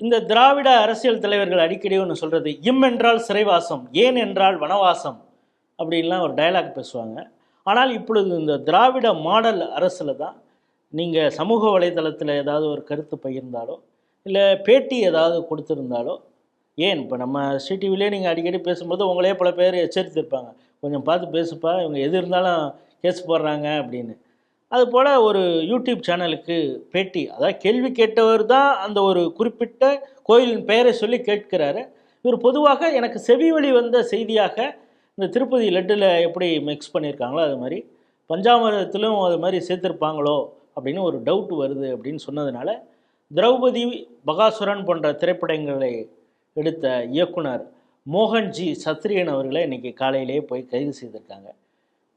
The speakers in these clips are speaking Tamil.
இந்த திராவிட அரசியல் தலைவர்கள் அடிக்கடி ஒன்று சொல்கிறது இம் என்றால் சிறைவாசம் ஏன் என்றால் வனவாசம் அப்படின்லாம் ஒரு டயலாக் பேசுவாங்க. ஆனால் இப்பொழுது இந்த திராவிட மாடல் அரசில் தான் நீங்கள் சமூக வலைதளத்தில் ஏதாவது ஒரு கருத்து பகிர்ந்தாலோ இல்லை பேட்டி ஏதாவது கொடுத்துருந்தாலோ ஏன் இப்போ நம்ம சிடிவிலே நீங்கள் அடிக்கடி பேசும்போது உங்களே பல பேர் எச்சரித்திருப்பாங்க. கொஞ்சம் பார்த்து பேசுப்பா இவங்க எது இருந்தாலும் கேஸ் போடுறாங்க அப்படின்னு. அதுபோல் ஒரு யூடியூப் சேனலுக்கு பேட்டி அதாவது கேள்வி கேட்டவர் தான் அந்த ஒரு குறிப்பிட்ட கோயிலின் பெயரை சொல்லி கேட்கிறாரு. இவர் பொதுவாக எனக்கு செவி வழி வந்த செய்தியாக இந்த திருப்பதி லட்டில் எப்படி மிக்ஸ் பண்ணியிருக்காங்களோ அது மாதிரி பஞ்சாமிரத்திலும் அது மாதிரி சேர்த்துருப்பாங்களோ அப்படின்னு ஒரு டவுட் வருது அப்படின்னு சொன்னதுனால திரௌபதி பகாசுரன் போன்ற திரைப்படங்களை எடுத்த இயக்குனர் மோகன்ஜி சத்ரியன் அவர்களை இன்றைக்கி காலையிலேயே போய் கைது செய்திருக்காங்க.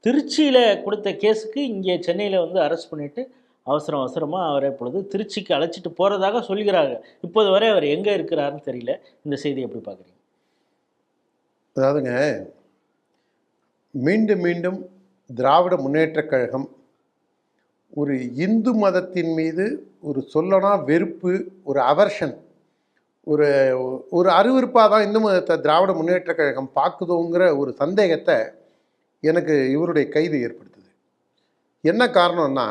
திருச்சியில் கொடுத்த கேஸுக்கு இங்கே சென்னையில் வந்து அரெஸ்ட் பண்ணிவிட்டு அவசரம் அவசரமாக அவரை இப்பொழுது திருச்சிக்கு அழைச்சிட்டு போகிறதாக சொல்கிறாங்க இப்போது வரை அவர் எங்கே இருக்கிறாருன்னு தெரியல. இந்த செய்தி எப்படி பார்க்குறீங்க? அதாவதுங்க மீண்டும் மீண்டும் திராவிட முன்னேற்றக் கழகம் ஒரு இந்து மதத்தின் மீது ஒரு சொல்லனா வெறுப்பு ஒரு அவர்ஷன் ஒரு ஒரு அருவருப்பாக தான் இந்து மதத்தை திராவிட முன்னேற்றக் கழகம் பார்க்குதோங்கிற ஒரு சந்தேகத்தை எனக்கு இவருடைய கைது ஏற்படுத்துது. என்ன காரணம்னா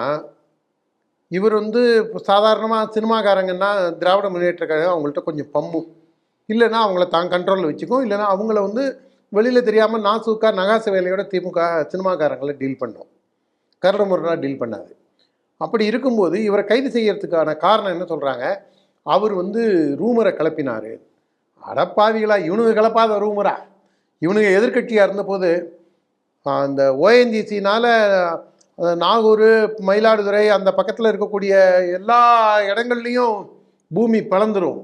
இவர் வந்து சாதாரணமாக சினிமாக்காரங்கன்னா திராவிட முன்னேற்ற கழகம் அவங்கள்ட்ட கொஞ்சம் பம்பும் இல்லைன்னா அவங்கள தான் கண்ட்ரோலில் வச்சுக்கும். இல்லைன்னா அவங்கள வந்து வெளியில் தெரியாமல் நாசூக்கா நகாசு வேலையோட திமுக சினிமாக்காரங்களை டீல் பண்ணோம். கரடு முரடாக டீல் பண்ணாது. அப்படி இருக்கும்போது இவரை கைது செய்யறதுக்கான காரணம் என்ன சொல்கிறாங்க அவர் வந்து ரூமரை கிளப்பினார். அடப்பாவிகளா இவனுங்க கிளப்பாத ரூமரா இவனுங்க எதிர்க்கட்சியாக இருந்தபோது அந்த ஓஎன்ஜிசினால் நாகூர் மயிலாடுதுறை அந்த பக்கத்தில் இருக்கக்கூடிய எல்லா இடங்கள்லையும் பூமி பிளந்துடும்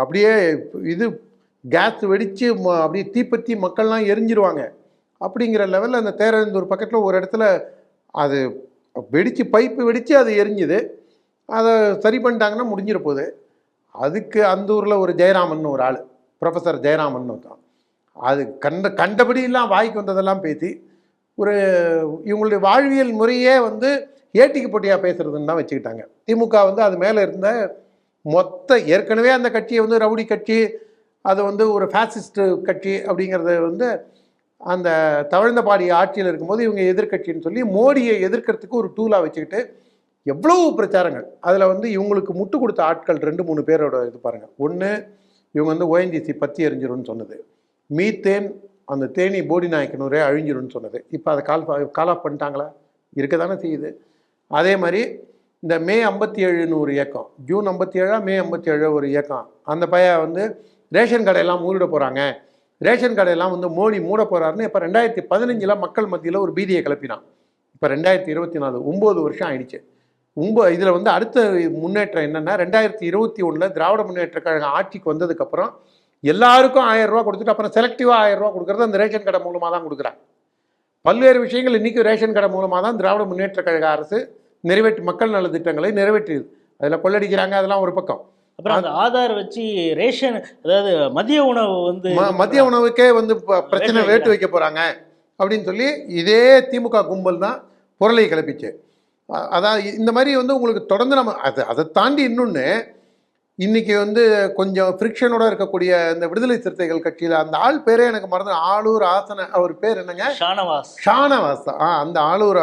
அப்படியே இது கேஸ் வெடித்து அப்படியே தீப்பற்றி மக்கள்லாம் எரிஞ்சிருவாங்க. அப்படிங்கிற லெவலில் அந்த தேரந்தூர் பக்கத்தில் ஒரு இடத்துல அது வெடித்து பைப்பு வெடித்து அது எரிஞ்சுது. அதை சரி பண்ணிட்டாங்கன்னா முடிஞ்சிட போகுது. அதுக்கு அந்த ஊரில் ஒரு ஜெயராமன் ஒரு ஆள் ப்ரொஃபஸர் ஜெயராமன் தான் அது கண்ட கண்டபடியெல்லாம் வாய்க்கு வந்ததெல்லாம் பேசி ஒரு இவங்களுடைய வாழ்வியல் முறையே வந்து ஏட்டிக்கு போட்டியாக பேசுகிறதுன்னு தான் வச்சுக்கிட்டாங்க. திமுக வந்து அது மேலே இருந்த மொத்த ஏற்கனவே அந்த கட்சியை வந்து ரவுடி கட்சி அது வந்து ஒரு ஃபேசிஸ்ட்டு கட்சி அப்படிங்கிறத வந்து அந்த தவழ்ந்தபாடி ஆட்சியில் இருக்கும்போது இவங்க எதிர்க்கட்சின்னு சொல்லி மோடியை எதிர்க்கிறதுக்கு ஒரு டூலாக வச்சுக்கிட்டு எவ்வளோ பிரச்சாரங்கள். அதில் வந்து இவங்களுக்கு முட்டு கொடுத்த ஆட்கள் ரெண்டு மூணு பேரோட இது பாருங்கள் ஒன்று இவங்க வந்து ஓஎன்ஜிசி பத்தி எரிஞ்சிரும்னு சொன்னது. மீத்தேன் அந்த தேனி போடி நாயக்கனூரே அழிஞ்சிடும்னு சொன்னது. இப்போ அதை கால் கால் ஆஃப் பண்ணிட்டாங்களா? இருக்க தானே செய்யுது. அதே மாதிரி இந்த மே ஐம்பத்தி ஏழுன்னு ஒரு இயக்கம் ஜூன் ஐம்பத்தி ஏழா மே ஐம்பத்தி ஏழு ஒரு இயக்கம் அந்த பையன் வந்து ரேஷன் கடையெல்லாம் மூடிட போகிறாங்க ரேஷன் கடையெல்லாம் வந்து மோடி மூட போகிறாருன்னு இப்போ ரெண்டாயிரத்தி பதினஞ்சில் மக்கள் மத்தியில் ஒரு பீதியை கிளப்பினான். இப்போ ரெண்டாயிரத்தி இருபத்தி நாலு ஒம்பது வருஷம் ஆயிடுச்சு. உம்ப இதில் வந்து அடுத்த முன்னேற்றம் என்னென்னா ரெண்டாயிரத்தி இருபத்தி ஒன்றில் திராவிட முன்னேற்ற கழகம் ஆட்சிக்கு வந்ததுக்கப்புறம் எல்லாருக்கும் ஆயிரம் ரூபா கொடுத்துட்டு அப்புறம் செலக்டிவாக ஆயிரம் ரூபா கொடுக்குறது அந்த ரேஷன் கடை மூலமாக தான் கொடுக்குறாங்க. பல்வேறு விஷயங்கள் இன்றைக்கும் ரேஷன் கடை மூலமாக தான் திராவிட முன்னேற்ற கழக அரசு நிறைவேற்றி மக்கள் நல திட்டங்களை நிறைவேற்றியது. அதில் கொள்ளடிக்கிறாங்க அதெல்லாம் ஒரு பக்கம். அப்புறம் அந்த ஆதார் வச்சு ரேஷன் அதாவது மதிய உணவு வந்து மதிய உணவுக்கே வந்து பிரச்சனை வேட்டு வைக்க போகிறாங்க அப்படின்னு சொல்லி இதே திமுக கும்பல் தான் பொருளை கிளப்பிச்சு. அதான் இந்த மாதிரி வந்து உங்களுக்கு தொடர்ந்து நம்ம அது அதை தாண்டி இன்னொன்று இன்னைக்கு வந்து கொஞ்சம் ஃப்ரிக்ஷனோட இருக்கக்கூடிய இந்த விடுதலை சிறுத்தைகள் கட்சியில் அந்த ஆள் பேரே எனக்கு மறந்து ஆளூர் ஆசன அவர் பேர் என்னங்க? ஷானவாஸ். ஷானவாஸ். ஆ அந்த ஆளூர்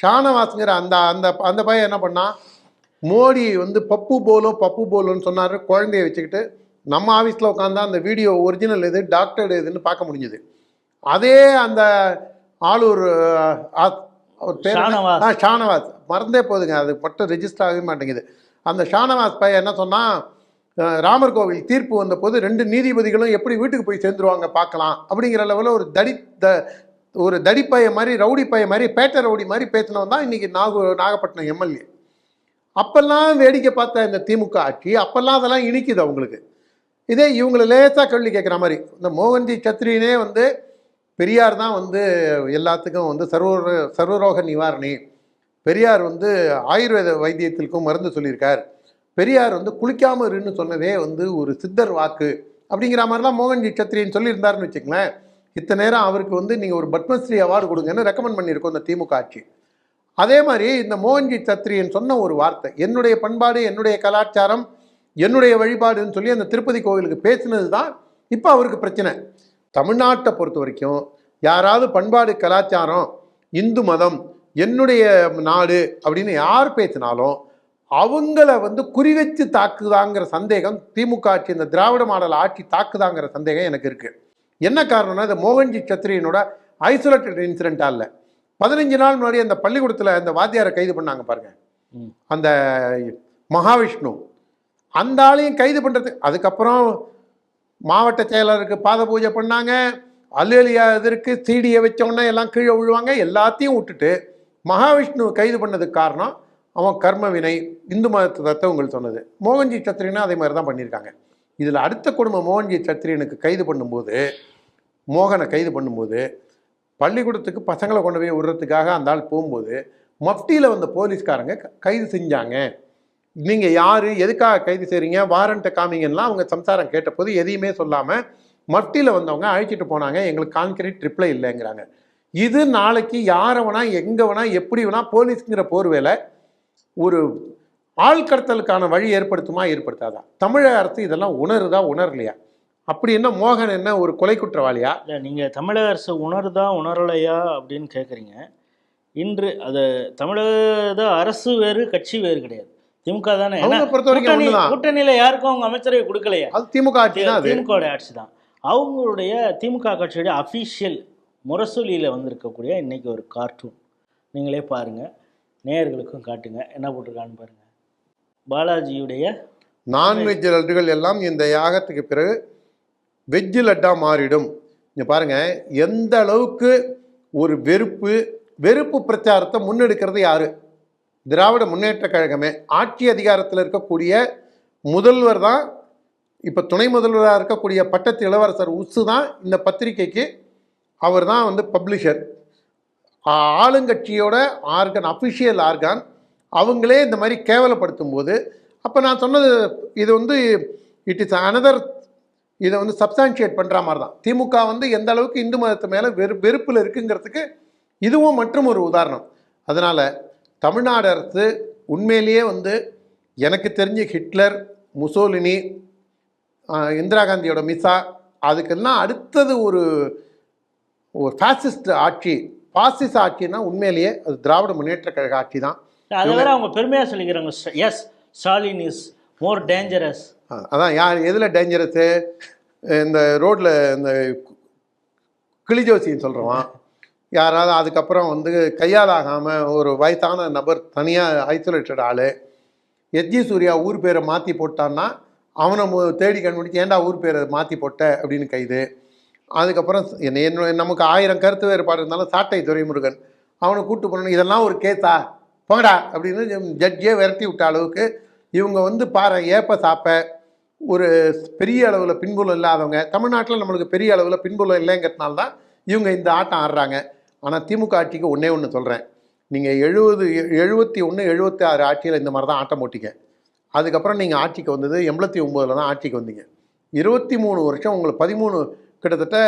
ஷானவாஸ்ங்கிற அந்த அந்த அந்த பையன் என்ன பண்ணான் மோடி வந்து பப்பு போலோ பப்பு போலோன்னு சொன்னார். குழந்தைய வச்சுக்கிட்டு நம்ம ஆஃபீஸில் உட்காந்தா அந்த வீடியோ ஒரிஜினல் எது டாக்டர் எதுன்னு பார்க்க முடிஞ்சுது. அதே அந்த ஆளூர் அவர் பேர் ஷானவாஸ். மறந்தே போகுதுங்க. அது மட்டும் ரெஜிஸ்டர் ஆகவே மாட்டேங்குது. அந்த ஷானவாஸ் பையன் என்ன சொன்னால் ராமர் கோவில் தீர்ப்பு வந்தபோது ரெண்டு நீதிபதிகளும் எப்படி வீட்டுக்கு போய் சேர்ந்துருவாங்க பார்க்கலாம் அப்படிங்கிற லெவலில் ஒரு தடி த ஒரு தடிப்பைய மாதிரி ரவுடி பைய மாதிரி பேட்டை ரவுடி மாதிரி பேசினவன் தான் இன்றைக்கி நாகு நாகப்பட்டினம் எம்எல்ஏ. அப்போல்லாம் வேடிக்கை பார்த்த இந்த திமுக ஆட்சி அப்போல்லாம் அதெல்லாம் இனிக்குது அவங்களுக்கு. இதே இவங்களை லேசாக கேள்வி கேட்குற மாதிரி இந்த மோகன்ஜி சத்ரினே வந்து பெரியார் தான் வந்து எல்லாத்துக்கும் வந்து சர்வ சர்வரோக நிவாரணி. பெரியார் வந்து ஆயுர்வேத வைத்தியத்திற்கும் மருந்து சொல்லியிருக்கார். பெரியார் வந்து குளிக்காம இருன்னு சொன்னதே வந்து ஒரு சித்தர் வாக்கு அப்படிங்கிற மாதிரிலாம் மோகன்ஜி சத்ரின்னு சொல்லியிருந்தாருன்னு வச்சுங்களேன் இத்தனை நேரம் அவருக்கு வந்து நீங்கள் ஒரு பத்மஸ்ரீ அவார்டு கொடுங்கன்னு ரெக்கமெண்ட் பண்ணியிருக்கோம் இந்த திமுக ஆட்சி. அதே மாதிரி இந்த மோகன்ஜி சத்திரியன் சொன்ன ஒரு வார்த்தை என்னுடைய பண்பாடு என்னுடைய கலாச்சாரம் என்னுடைய வழிபாடுன்னு சொல்லி அந்த திருப்பதி கோவிலுக்கு பேசினது தான் இப்போ அவருக்கு பிரச்சனை. தமிழ்நாட்டை பொறுத்த வரைக்கும் யாராவது பண்பாடு கலாச்சாரம் இந்து மதம் என்னுடைய நாடு அப்படின்னு யார் பேசினாலும் அவங்கள வந்து குறிவச்சு தாக்குதாங்கிற சந்தேகம் திமுக ஆட்சி இந்த திராவிட மாடல் ஆட்சி தாக்குதாங்கிற சந்தேகம் எனக்கு இருக்கு. என்ன காரணம்னா இந்த மோகன்ஜி சத்திரியனோட ஐசோலேட்டட் இன்சிடென்டா இல்லை. பதினஞ்சு நாள் முன்னாடி அந்த பள்ளிக்கூடத்தில் அந்த வாத்தியாரை கைது பண்ணாங்க பாருங்க. ம். அந்த மகாவிஷ்ணு. அந்த ஆளையும் கைது பண்ணுறது அதுக்கப்புறம் மாவட்ட செயலருக்கு பாத பூஜை பண்ணாங்க. அல்லேலியா இதற்கு சீடியை வச்சோன்னே எல்லாம் கீழே விழுவாங்க. எல்லாத்தையும் விட்டுட்டு மகாவிஷ்ணு கைது பண்ணதுக்கு காரணம் அவன் கர்ம வினை இந்து மதத்தை தத்துவங்கள் சொன்னது. மோகன்ஜி சத்திரியனும் அதே மாதிரி தான் பண்ணியிருக்காங்க. இதில் அடுத்த குடும்பம் மோகன்ஜி சத்திரியனுக்கு கைது பண்ணும்போது மோகனை கைது பண்ணும்போது பள்ளிக்கூடத்துக்கு பசங்களை கொண்டு போய் விடுறதுக்காக அந்த ஆள் போகும்போது மஃப்டியில் வந்த போலீஸ்காரங்க க- கைது செஞ்சாங்க. நீங்கள் யார் எதுக்காக கைது செய்கிறீங்க வாரண்ட்டை காமிங்கன்னா அவங்க சம்சாரம் கேட்டபோது எதையுமே சொல்லாமல் மஃப்டியில் வந்தவங்க அழைச்சிட்டு போனாங்க. எங்களுக்கு கான்கிரீட் ரிப்ளை இல்லைங்கிறாங்க. இது நாளைக்கு யாரை வேணா எங்கே வேணா எப்படி வேணா போலீஸுங்கிற போர்வேல ஒரு ஆள் கடத்தலுக்கான வழி ஏற்படுத்துமா ஏற்படுத்தாதா? தமிழக அரசு இதெல்லாம் உணருதா உணரலையா? அப்படி என்ன மோகன் என்ன ஒரு கொலை குற்றவாளியா? இல்லை நீங்கள் தமிழக அரசு உணருதா உணரலையா அப்படின்னு கேட்குறீங்க இன்று அது தமிழக அரசு வேறு கட்சி வேறு கிடையாது. திமுக தானே. கூட்டணியில் யாருக்கும் அவங்க அமைச்சரவை கொடுக்கலையா. அது திமுக ஆட்சி திமுக ஆட்சி தான். அவங்களுடைய திமுக கட்சியுடைய அஃபீஷியல் முரசொலியில் வந்திருக்கக்கூடிய இன்றைக்கி ஒரு கார்ட்டூன் நீங்களே பாருங்கள் நேயர்களுக்கும் காட்டுங்க. என்ன போட்டிருக்கான்னு பாருங்கள் பாலாஜியுடைய நான்வெஜ் லட்டுகள் எல்லாம் இந்த யாகத்துக்கு பிறகு வெஜ்ஜு லட்டாக மாறிடும். நீங்கள் பாருங்கள் எந்த அளவுக்கு ஒரு வெறுப்பு வெறுப்பு பிரச்சாரத்தை முன்னெடுக்கிறது யாரு? திராவிட முன்னேற்ற கழகமே. ஆட்சி அதிகாரத்தில் இருக்கக்கூடிய முதல்வர் தான் இப்போ துணை முதல்வராக இருக்கக்கூடிய பட்டத்து இளவரசர் உசு தான் இந்த பத்திரிக்கைக்கு அவர் தான் வந்து பப்ளிஷர் ஆளுங்கட்சியோட ஆர்கன் அஃபிஷியல் ஆர்கான் அவங்களே இந்த மாதிரி கேவலப்படுத்தும் போது அப்போ நான் சொன்னது இது வந்து இட் இஸ் அனதர் இதை வந்து சப்ஸ்டான்ஷியேட் பண்ணுற மாதிரி தான். திமுக வந்து எந்த அளவுக்கு இந்து மதத்து மேலே வெறு வெறுப்பில் இருக்குங்கிறதுக்கு இதுவும் மற்றும் ஒரு உதாரணம். அதனால் தமிழ்நாடு அரசு உண்மையிலேயே வந்து எனக்கு தெரிஞ்சு ஹிட்லர் முசோலினி இந்திரா காந்தியோட மிசா அதுக்கெல்லாம் அடுத்தது ஒரு ஒரு ஃபேசிஸ்ட் ஆட்சி பாசிச ஆட்சின்னா உண்மையிலேயே அது திராவிட முன்னேற்ற கழக ஆட்சி தான் அதை வேற அவங்க பெருமையாக சொல்லிக்கிறாங்க. Yes Stalin is more dangerous அதான் யார் எதில் டேஞ்சரஸு இந்த ரோட்டில் இந்த கிளிஜோசின்னு சொல்கிறவன் யாராவது அதுக்கப்புறம் வந்து கையால் ஆகாமல் ஒரு வயசான நபர் தனியாக ஐசோலேட்டட் ஆள். எஸ்ஜி சூர்யா ஊர் பேரை மாற்றி போட்டான்னா அவனை தேடி கண்டுபிடிச்சு ஏன்டா ஊர் பேரை மாற்றி போட்ட? அப்படின்னு கைது. அதுக்கப்புறம் என்ன நமக்கு ஆயிரம் கருத்து வேறுபாடு இருந்தாலும் சாட்டை துரைமுருகன் அவனை கூட்டு போனோம் இதெல்லாம் ஒரு கேஸா போடா அப்படின்னு ஜட்ஜே விரட்டி விட்ட அளவுக்கு இவங்க வந்து பாரு ஏப்ப சாப்ப ஒரு பெரிய அளவில் பின்புலம் இல்லாதவங்க தமிழ்நாட்டில் நம்மளுக்கு பெரிய அளவில் பின்புலம் இல்லைங்கிறதுனால தான் இவங்க இந்த ஆட்டம் ஆடுறாங்க. ஆனால் திமுக ஆட்சிக்கு ஒன்றே ஒன்று சொல்கிறேன் நீங்கள் எழுபது எழுபத்தி ஒன்று எழுபத்தி ஆறு ஆட்சியில் இந்த மாதிரி தான் ஆட்டம் ஓட்டிங்க அதுக்கப்புறம் நீங்கள் ஆட்சிக்கு வந்தது எண்பத்தி ஒம்போதில் தான் ஆட்சிக்கு வந்தீங்க. இருபத்தி மூணு வருஷம் உங்களை பதிமூணு கிட்டத்தட்ட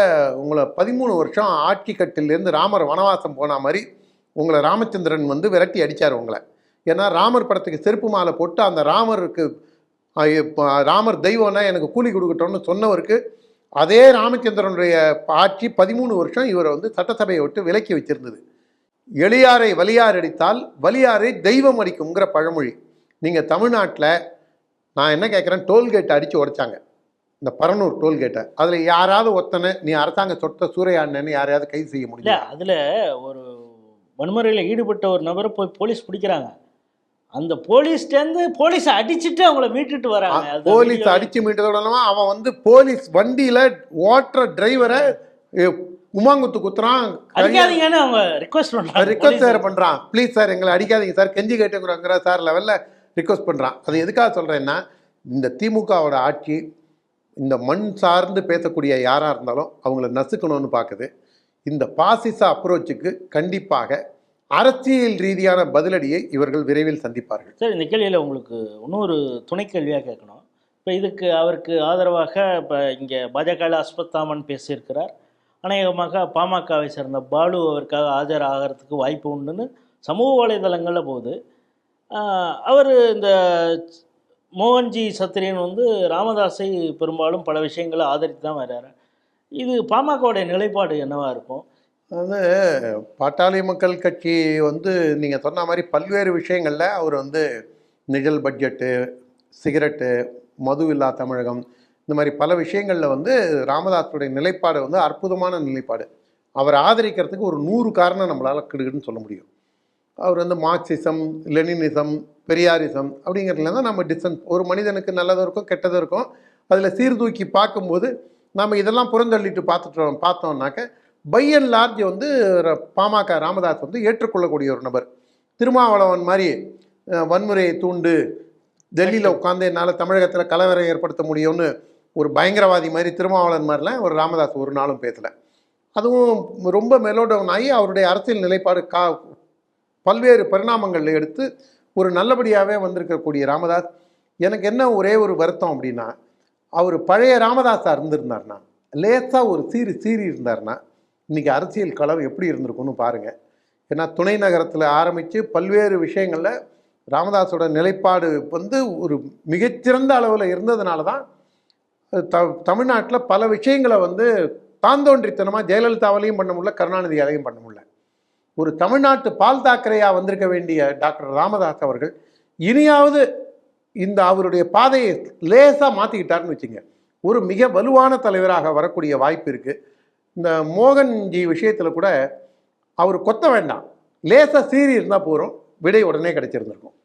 உங்களை பதிமூணு வருஷம் ஆட்சி கட்டிலேருந்து ராமர் வனவாசம் போன மாதிரி உங்களை ராமச்சந்திரன் வந்து விரட்டி அடித்தார் உங்களை. ஏன்னா ராமர் படத்துக்கு செருப்பு மாலை போட்டு அந்த ராமருக்கு ராமர் தெய்வம்னா எனக்கு கூலி கொடுக்கட்டோன்னு சொன்னவருக்கு அதே ராமச்சந்திரனுடைய ஆட்சி பதிமூணு வருஷம் இவரை வந்து சட்டசபையை விட்டு விலக்கி வச்சிருந்தது. எளியாரை வலியார் அடித்தால் வலியாரை தெய்வம் அடிக்குங்கிற பழமொழி. நீங்கள் தமிழ்நாட்டில் நான் என்ன கேட்குறேன் டோல்கேட்டை அடித்து உடைச்சாங்க. இந்த பரனூர் டோல்கேட்டை அதில் யாராவது ஒருத்தனை நீ அரசாங்க சொத்தை சூறையாடினு யாரையாவது கைது செய்ய முடியல அதில் ஒரு வன்முறையில் ஈடுபட்ட ஒரு நபரை போய் போலீஸ் பிடிக்கிறாங்க. அந்த போலீஸ்டேருந்து போலீஸை அடிச்சுட்டு அவங்கள மீட்டுட்டு வராங்க. போலீஸ் அடிச்சு மீட்டதோட அவன் வந்து போலீஸ் வண்டியில் ஓட்டுற டிரைவரை உமாங்குத்து குத்துறான். அடிக்காதீங்கன்னு அவங்க ரிக்வஸ்ட் பண்றாங்க. ரிக்வஸ்ட் வேறு பண்ணுறான் ப்ளீஸ் சார் எங்களை அடிக்காதீங்க சார் கெஞ்சி கேட்டுங்கிறோங்கிற சார் லெவலில் ரிக்வஸ்ட் பண்ணுறான் அது எதுக்காக சொல்கிறேன்னா இந்த திமுகவோட ஆட்சி இந்த மண் சார்ந்து பேசக்கூடிய யாராக இருந்தாலும் அவங்கள நசுக்கணும்னு பார்க்குது இந்த பாசிச அப்ரோச்சுக்கு கண்டிப்பாக அரசியல் ரீதியான பதிலடியை இவர்கள் விரைவில் சந்திப்பார்கள். சார் இந்த கேள்வியில் உங்களுக்கு இன்னொரு துணை கேள்வியாக கேட்கணும். இப்போ இதுக்கு அவருக்கு ஆதரவாக இப்போ இங்கே பாஜகவில் அஸ்வத்தாமன் பேசியிருக்கிறார். அநேகமாக பாமகவை சேர்ந்த பாலு அவருக்காக ஆஜராகிறதுக்கு வாய்ப்பு உண்டுன்னு சமூக வலைதளங்களில் போகுது. அவர் இந்த மோகன்ஜி சத்திரியன் வந்து ராமதாஸை பெரும்பாலும் பல விஷயங்களை ஆதரித்து தான் வர்றாரு. இது பாமகவுடைய நிலைப்பாடு என்னவாக இருக்கும்? வந்து பாட்டாளி மக்கள் கட்சி வந்து நீங்கள் சொன்ன மாதிரி பல்வேறு விஷயங்களில் அவர் வந்து நிழல் பட்ஜெட்டு சிகரெட்டு மது இல்லா தமிழகம் இந்த மாதிரி பல விஷயங்களில் வந்து ராமதாஸுடைய நிலைப்பாடு வந்து அற்புதமான நிலைப்பாடு. அவர் ஆதரிக்கிறதுக்கு ஒரு நூறு காரணம் நம்மளால் கிடுக்குன்னு சொல்ல முடியும். அவர் வந்து மார்க்சிசம் லெனினிசம் பெரியாரிசம் அப்படிங்கிறதுல தான் நம்ம டிஸ்டன்ஸ் ஒரு மனிதனுக்கு நல்லதும் இருக்கும் கெட்டதும் இருக்கும் அதில் சீர்தூக்கி பார்க்கும்போது நம்ம இதெல்லாம் புறந்தள்ளிட்டு பார்த்துட்டோம் பார்த்தோம்னாக்க பை அண்ட் லார்ஜ் வந்து பாமக ராமதாஸ் வந்து ஏற்றுக்கொள்ளக்கூடிய ஒரு நபர். திருமாவளவன் மாதிரி வன்முறையை தூண்டு டெல்லியில் உட்காந்து என்னால் தமிழகத்தில் கலவரம் ஏற்படுத்த முடியும்னு ஒரு பயங்கரவாதி மாதிரி திருமாவளவன் மாதிரிலாம் ஒரு ராமதாஸ் ஒரு நாளும் பேசலை. அதுவும் ரொம்ப மெலோடவுன் ஆகி அவருடைய அரசியல் நிலைப்பாடு கா பல்வேறு பரிணாமங்கள் எடுத்து ஒரு நல்லபடியாகவே வந்திருக்கக்கூடிய ராமதாஸ் எனக்கு என்ன ஒரே ஒரு வருத்தம் அப்படின்னா அவர் பழைய ராமதாஸாக இருந்திருந்தார்னா லேசாக ஒரு சீரி சீறி இருந்தார்னா இன்றைக்கி அரசியல் களம் எப்படி இருந்திருக்கும்னு பாருங்கள் ஏன்னா துணை நகரத்தில் ஆரம்பித்து பல்வேறு விஷயங்களில் ராமதாஸோட நிலைப்பாடு வந்து ஒரு மிகச்சிறந்த அளவில் இருந்ததுனால தான் த தமிழ்நாட்டில் பல விஷயங்களை வந்து தாந்தோன்றித்தனமாக ஜெயலலிதாவாலையும் பண்ண முடியல கருணாநிதியாலையும் பண்ண முடியல. ஒரு தமிழ்நாட்டு பால் தாக்கரையாக வந்திருக்க வேண்டிய டாக்டர் ராமதாஸ் அவர்கள் இனியாவது இந்த அவருடைய பாதையை லேசாக மாற்றிக்கிட்டாருன்னு வச்சுங்க. ஒரு மிக வலுவான தலைவராக வரக்கூடிய வாய்ப்பு இருக்குது இந்த மோகன்ஜி விஷயத்தில் கூட அவர் கொத்த வேண்டாம். லேசாக சீறி இருந்தால் போகிறோம் விடை உடனே கிடச்சிருந்துருக்கும்.